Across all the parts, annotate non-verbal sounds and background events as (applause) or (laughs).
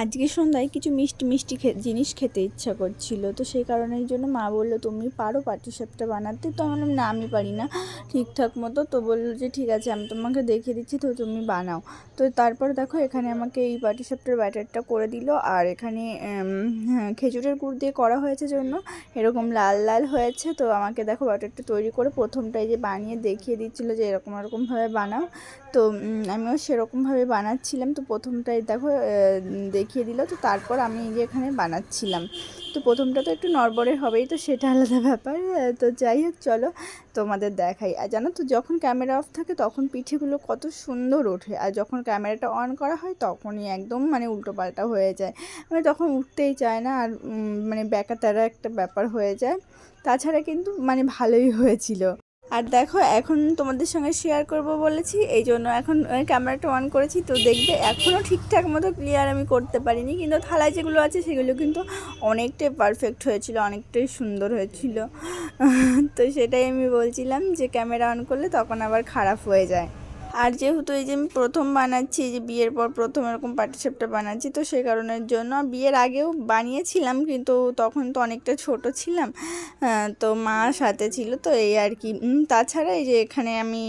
আজকে সন্ধ্যায় কিছু মিষ্টি মিষ্টি জিনিস খেতে ইচ্ছা করছিল। তো সেই কারণের জন্য মা বলল তুমি পারো পাটিসাপটা বানাতে? তো আমি না আমি পারি না। ঠিকঠাক মতো। তো বলল যে ঠিক আছে আমি তোমাকে দেখিয়ে দিচ্ছি তো তুমি বানাও। তো তারপর দেখো এখানে আমাকে এই পাটিসাপটার ব্যাটারটা করে দিল। আর এখানে হ্যাঁ, খেজুরের গুড় দিয়ে করা হয়েছে জন্য। এরকম লাল লাল হয়েছে। তো আমাকে দেখো ব্যাটারটা তৈরি করে প্রথমটাই যে বানিয়ে দেখিয়ে দিচ্ছিল যে এরকম এরকমভাবে বানাও। তো আমিও সেরকমভাবে বানাচ্ছিলাম। তো প্রথমটাই দেখো আহ, দেখিয়ে দিল, তো তারপর আমি এই যে এখানে বানাচ্ছিলাম। তো প্রথমটা তো একটু নড়বড়ে হবেই, তো সেটা আলাদা ব্যাপার। তো যাই হোক, চলো তোমাদের দেখাই। আর জানো তো, যখন ক্যামেরা অফ থাকে, তখন পিঠেগুলো কত সুন্দর ওঠে। আর যখন ক্যামেরাটা অন করা হয়, তখনই একদম মানে উল্টো পাল্টা হয়ে যায়। মানে তখন উঠতেই চায় না, আর মানে ব্যাকা তারা একটা ব্যাপার হয়ে যায়। তাছাড়া কিন্তু মানে ভালোই হয়েছিল। আর দেখো, এখন তোমাদের সঙ্গে শেয়ার করব বলেছি, এই জন্য এখন ক্যামেরাটা অন করেছি, তো দেখবে এখনও ঠিকঠাক মতো ক্লিয়ার আমি করতে পারিনি, কিন্তু থালায় যেগুলো আছে সেগুলো কিন্তু অনেকটাই পারফেক্ট হয়েছিল, অনেকটাই সুন্দর হয়েছিল। (laughs) তো সেটাই আমি বলছিলাম যে ক্যামেরা অন করলে তখন আবার খারাপ হয়ে যায়। আর যেহেতু এই যে আমি প্রথম বানাচ্ছি যে বিয়ের পর প্রথম এরকম পাটিসাপটা বানাচ্ছি, তো সেই কারণের জন্য বিয়ের আগেও বানিয়েছিলাম, কিন্তু তখন তো অনেকটা ছোট ছিলাম তো মা সাথে ছিল, তো এই আর কি। তাছাড়া এই যে এখানে আমি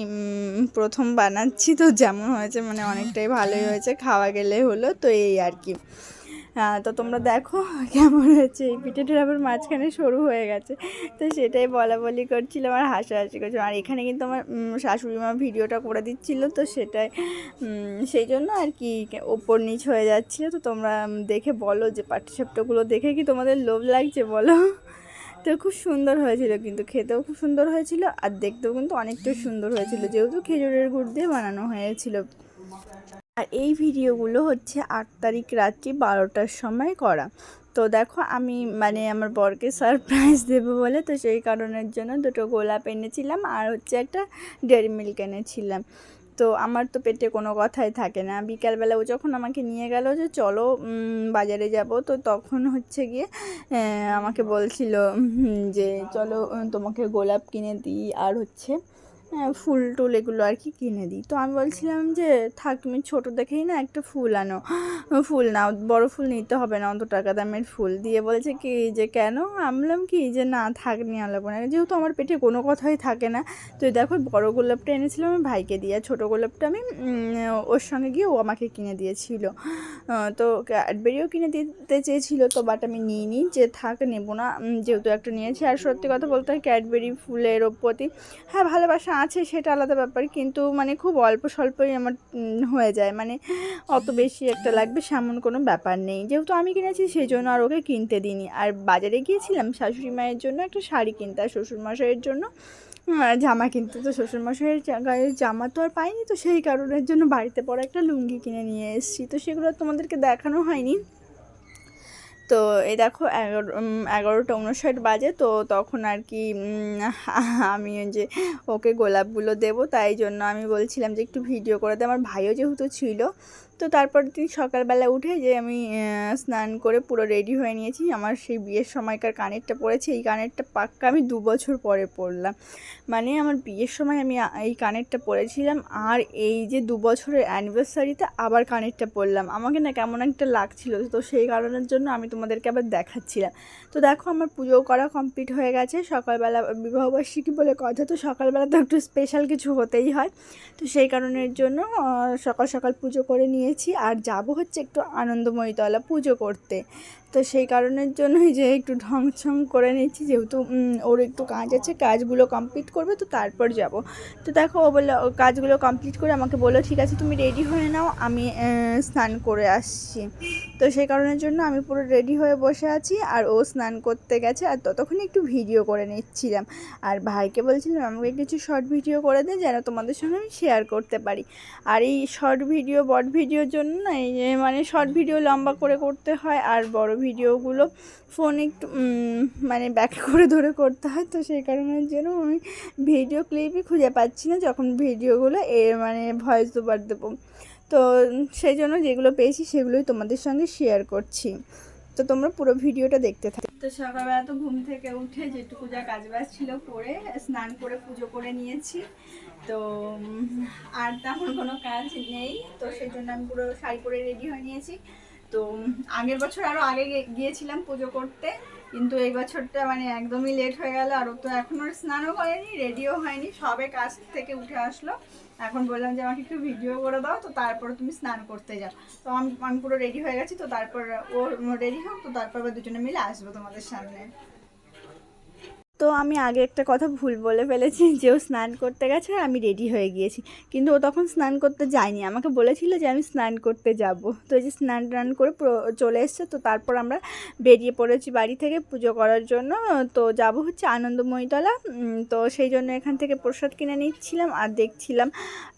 প্রথম বানাচ্ছি, তো যেমন হয়েছে মানে অনেকটাই ভালোই হয়েছে, খাওয়া গেলে হলো, তো এই আর কি। তো তোমরা দেখো (laughs) কেমন হয়েছে। এই পিঠেটার আবার মাঝখানে সরু হয়ে গেছে। তো সেটাই বলা বলি করছিলাম আর হাসাহাসি করছিলাম। আর এখানে কিন্তু আমার শাশুড়ি মা ভিডিওটা করে দিচ্ছিল, তো সেটাই সেই জন্য আর কি ওপর নিচ হয়ে যাচ্ছিল। তো তোমরা দেখে বলো যে পাটিসাপটাগুলো দেখে কি তোমাদের লোভ লাগছে, বলো। তো খুব সুন্দর হয়েছিল কিন্তু, খেতেও খুব সুন্দর হয়েছিল আর দেখতেও কিন্তু অনেকটা সুন্দর হয়েছিল। যেহেতু খেজুরের গুড় দিয়ে বানানো হয়েছিল। আর এই ভিডিওগুলো হচ্ছে আট তারিখ রাত্রি বারোটার সময় করা। তো দেখো আমি মানে আমার বরকে সারপ্রাইজ (laughs) দেবো বলে, তো সেই কারণের জন্য দুটো গোলাপ এনেছিলাম আর হচ্ছে একটা ডেয়ারি মিল্ক এনেছিলাম। তো আমার তো পেটে কোনো কথাই থাকে না। বিকালবেলা ও যখন আমাকে নিয়ে গেল যে চলো বাজারে যাব, তো তখন হচ্ছে গিয়ে আমাকে বলছিল যে চলো তোমাকে গোলাপ কিনে দিই। আর হচ্ছে ফুল টুল এগুলো আর কি কিনে দিই। তো আমি বলছিলাম যে, থাক, তুমি ছোটো দেখেই না একটা ফুল আনো। ফুল নাও বড় ফুল নিতে হবে না, অত টাকা দামের ফুল। দিয়ে বলেছে কি, যে কেন? আমি বললাম কি, যে না, থাক, নিয়ে আনলাম না। যেহেতু আমার পেটে কোনো কথাই থাকে না তো দেখো, বড় গোলাপটা এনেছিলাম আমি ভাইকে দিয়ে, আর ছোটো গোলাপটা আমি ওর সঙ্গে গিয়ে ও আমাকে কিনে দিয়েছিল। তো ক্যাডবেরিও কিনে দিতে চেয়েছিল, তো বাট আমি নিইনি যে থাক, নেব না যেহেতু একটা নিয়েছি। আর সত্যি কথা বলতে হয় ক্যাডবেরি ফুলের প্রতি হ্যাঁ ভালোবাসা আছে সেটা আলাদা ব্যাপার, কিন্তু মানে খুব অল্প স্বল্পই আমার হয়ে যায়। মানে অত বেশি একটা লাগবে সেমন কোনো ব্যাপার নেই। যেহেতু আমি কিনেছি সেই জন্য আর ওকে কিনতে দিইনি। আর বাজারে গিয়েছিলাম শাশুড়ি মায়ের জন্য একটা শাড়ি কিনতে, আর শ্বশুরমশাইয়ের জন্য জামা কিনতে। তো শ্বশুরমশাইয়ের গায়ের জামা তো আর পাইনি, তো সেই কারণের জন্য বাড়িতে পরে একটা লুঙ্গি কিনে নিয়ে এসেছি। তো সেগুলো তোমাদেরকে দেখানো হয়নি। তো এই দেখো এগারো এগারোটা উনষাট বাজে, তো তখন আর কি আমি যে ওকে গোলাপগুলো দেবো, তাই জন্য আমি বলছিলাম যে একটু ভিডিও করে দে। আমার ভাইও যেহেতু ছিল তো তারপর দিন সকালবেলা উঠে যে আমি স্নান করে পুরো রেডি হয়ে নিয়েছি। আমার সেই বিয়ের সময়কার কানেরটা পরেছি এই কানেরটা পাক্কা আমি দু বছর পরে পরলাম। মানে আমার বিয়ের সময় আমি এই কানেরটা পরেছিলাম আর এই যে দু বছরের অ্যানিভার্সারিতে আবার কানেরটা পরলাম। আমাকে না কেমন একটা লাগছিল। তো সেই কারণের জন্য আমি তোমাদেরকে আবার দেখাচ্ছিলাম। তো দেখো আমার পুজো করা কমপ্লিট হয়ে গেছে। সকালবেলা বিবাহবার্ষিকী বলে কথা। তো সকালবেলা তো একটু স্পেশাল কিছু হতেই হয়। তো সেই কারণের জন্য সকাল সকাল পুজো করে নিয়েছি আর যাব হচ্ছে একটু আনন্দময়ীতলা পুজো করতে। তো সেই কারণের জন্যই যে একটু ঢং ছং করে নিচ্ছি, যেহেতু ওর একটু কাজ আছে, কাজগুলো কমপ্লিট করবে, তো তারপর যাব। তো দেখো, ও বলল কাজগুলো কমপ্লিট করে আমাকে বলল, ঠিক আছে, তুমি রেডি হয়ে নাও, আমি স্নান করে আসছি। তো সেই কারণের জন্য আমি পুরো রেডি হয়ে বসে আছি, আর ও স্নান করতে গেছে, আর ততক্ষণ একটু ভিডিও করে নিচ্ছিলাম। আর ভাইকে বলছিলাম, আমাকে কিছু শর্ট ভিডিও করে দে, যেন তোমাদের সঙ্গে আমি শেয়ার করতে পারি। আর এই শর্ট ভিডিও বড় ভিডিওর জন্য না মানে শর্ট ভিডিও লম্বা করে করতে হয়, আর বড় ভিডিওগুলো ফোন একটু মানে ব্যাক করে ধরে করতে হয়। তো সেই কারণের জন্য আমি ভিডিও ক্লিপই খুঁজে পাচ্ছি না যখন ভিডিওগুলো এ মানে ভয়েস ওভার দেবো। তো সেই জন্য যেগুলো পেয়েছি সেগুলোই তোমাদের সঙ্গে শেয়ার করছি। তো তোমরা পুরো ভিডিওটা দেখতে থাকো। তো সকালবেলা তো ঘুম থেকে উঠে যেটুকু যা কাজ বাজ ছিল করে, স্নান করে, পুজো করে নিয়েছি। তো আর তেমন কোনো কাজ নেই। তো সেই জন্য আমি পুরো শাড়ি পরে রেডি হয়ে নিয়েছি। তো আগের বছর আরও আগে গিয়েছিলাম পুজো করতে, কিন্তু এই বছরটা মানে একদমই লেট হয়ে গেল, আর তো এখনও স্নানও করেনি রেডিও হয়নি, সবে কাজ থেকে উঠে আসলো। এখন বললাম যে আমাকে একটু ভিডিও করে দাও, তো তারপর তুমি স্নান করতে যাও। তো আমি আমি পুরো রেডি হয়ে গেছি, তো তারপর ও রেডি হোক, তো তারপর দুজনে মিলে আসব তোমাদের সামনে। তো আমি আগে একটা কথা ভুল বলে ফেলেছি (laughs) যে ও স্নান করতে গেছে আর আমি রেডি হয়ে গিয়েছি। কিন্তু ও তখন স্নান করতে যায়নি। আমাকে বলেছিল যে আমি স্নান করতে যাব। তো এই যে স্নান টান করে চলে এসছে, তো তারপর আমরা বেরিয়ে পড়েছি বাড়ি থেকে পুজো করার জন্য। তো যাব হচ্ছে আনন্দময়ীতলা। তো সেই জন্য এখান থেকে প্রসাদ কিনে নিচ্ছিলাম আর দেখছিলাম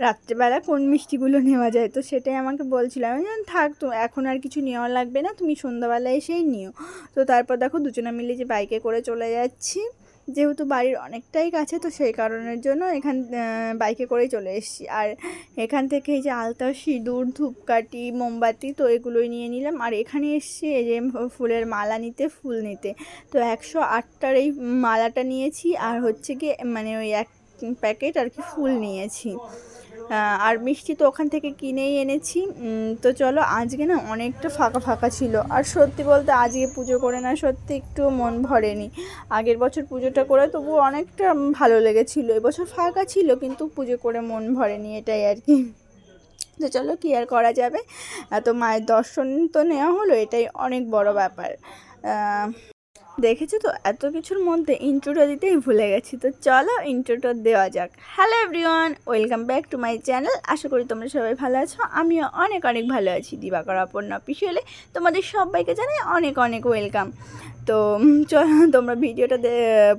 রাত্রেবেলা কোন মিষ্টিগুলো নেওয়া যায়। তো সেটাই আমাকে বলছিলাম আমি থাক তো, এখন আর কিছু নেওয়া লাগবে না। তুমি সন্ধ্যাবেলা এসেই নিও। তো তারপর দেখো দুজনে মিলে যে বাইকে করে চলে যাচ্ছি। যেহেতু বাড়ির অনেকটাই কাছে, তো সেই কারণের জন্য এখান বাইকে করেই চলে এসেছি। আর এখান থেকে এই যে আলতা, সিঁদুর, ধূপকাঠি, মোমবাতি, তো এগুলোই নিয়ে নিলাম। আর এখানে এসেছি এই যে ফুলের মালা নিতে, ফুল নিতে। তো একশো আটটার এই মালাটা নিয়েছি। আর হচ্ছে কি মানে ওই এক প্যাকেট আর কি ফুল নিয়েছি। আর মিষ্টি তো ওখান থেকে কিনেই এনেছি। তো চলো আজকে না অনেকটা ফাঁকা ফাঁকা ছিল। আর সত্যি বলতে আজকে পুজো করে না সত্যি একটু মন ভরেনি। আগের বছর পুজোটা করে তবু অনেকটা ভালো লেগেছিলো। এবছর ফাঁকা ছিল কিন্তু পুজো করে মন ভরেনি এটাই আর কি। তো চলো কি আর করা যাবে? তো মায়ের দর্শন তো নেওয়া হলো, এটাই অনেক বড় ব্যাপার। দেখেছ তো? এত কিছুর মধ্যে ইন্ট্রোটা দিতেই ভুলে গেছি। তো চলো ইন্ট্রোটা দেওয়া যাক। Hello everyone welcome back to my channel আশা করি তোমরা সবাই ভালো আছো। আমিও অনেক অনেক ভালো আছি, দিবাকর অপর্ণা অফিসিয়ালে তোমাদের সবাইকে জানাই অনেক অনেক ওয়েলকাম তো চলো তোমরা ভিডিওটা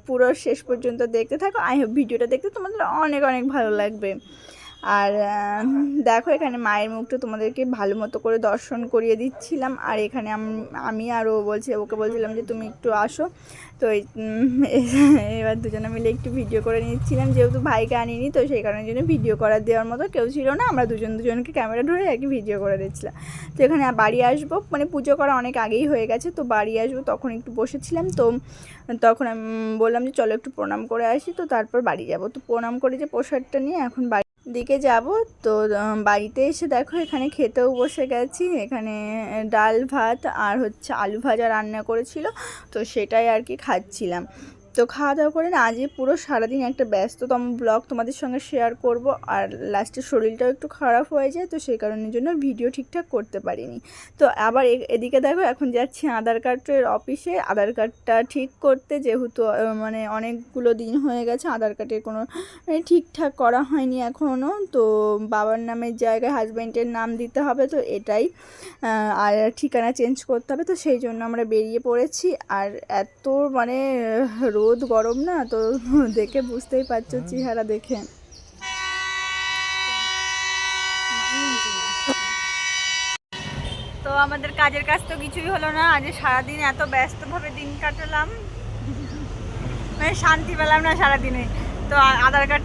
পুরো শেষ পর্যন্ত দেখতে থাকো। আই হোপ ভিডিওটা দেখতে তোমাদের অনেক অনেক ভালো লাগবে। আর দেখো এখানে মায়ের মুখটা তোমাদেরকে ভালো মতো করে দর্শন করিয়ে দিচ্ছিলাম। আর এখানে আমি আর ও বলছে, ওকে বলছিলাম যে তুমি একটু আসো। তো (laughs) এবার দুজনে মিলে একটু ভিডিও করে নিচ্ছিলাম। যেহেতু ভাইকে আনিনি, তো সেই কারণের জন্য ভিডিও করার দেওয়ার মতো কেউ ছিল না। আমরা দুজন দুজনকে ক্যামেরা ধরে আর কি ভিডিও করে দিচ্ছিলাম। তো এখানে বাড়ি আসব। মানে পুজো করা অনেক আগেই হয়ে গেছে, তো বাড়ি আসব তখন একটু বসেছিলাম। তো তখন আমি বললাম যে চলো একটু প্রণাম করে আসি। তো তারপর বাড়ি যাব। তো প্রণাম করে যে প্রসাদটা নিয়ে এখন বাড়ি দিকে যাব। তো বাড়িতে এসে দেখো এখানে খেতেও বসে গেছি। এখানে ডাল ভাত আর হচ্ছে আলু ভাজা রান্না করেছিল। তো সেটাই আর কি খাচ্ছিলাম। তো খাওয়া দাওয়া করে না, আজকে পুরো সারাদিন একটা ব্যস্ততম ব্লগ তোমাদের সঙ্গে শেয়ার করব। আর লাস্টে শরীরটাও একটু খারাপ হয়ে যায়, তো সেই কারণের জন্য ভিডিও ঠিকঠাক করতে পারিনি। তো আবার এদিকে দেখো, এখন যাচ্ছি আধার কার্ডের অফিসে আধার কার্ডটা ঠিক করতে যেহেতু মানে অনেকগুলো দিন হয়ে গেছে, আধার কার্ডের কোনো মানে ঠিকঠাক করা হয়নি এখনও তো বাবার নামের জায়গায় হাজব্যান্ডের নাম দিতে হবে, তো এটাই আর ঠিকানা চেঞ্জ করতে হবে। তো সেই জন্য আমরা বেরিয়ে পড়েছি। আর এত মানে রোদ গরম না তো (laughs) দেখে বুঝতেই পারছ চেহারা দেখে। তো আমাদের কাজের কাজ তো কিছুই হলো না আজ সারাদিন এত ব্যস্তভাবে দিন কাটালাম। মানে শান্তি পেলাম না সারাদিনে। তো আধার কার্ড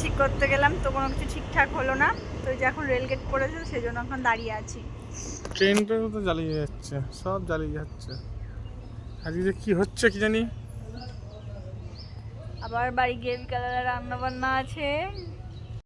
ঠিক করতে গেলাম তো কোনো কিছু ঠিকঠাক হলো না। তো যে এখন রেলগেট পড়েছে সেই জন্য এখন দাঁড়িয়ে আছি। ট্রেনটাও তো জ্বালিয়ে যাচ্ছে সব জ্বালিয়ে যাচ্ছে। আজকে যে কি হচ্ছে কি জানি? আবার বাড়ি গিয়ে বিকালবেলা রান্নাবান্না আছে।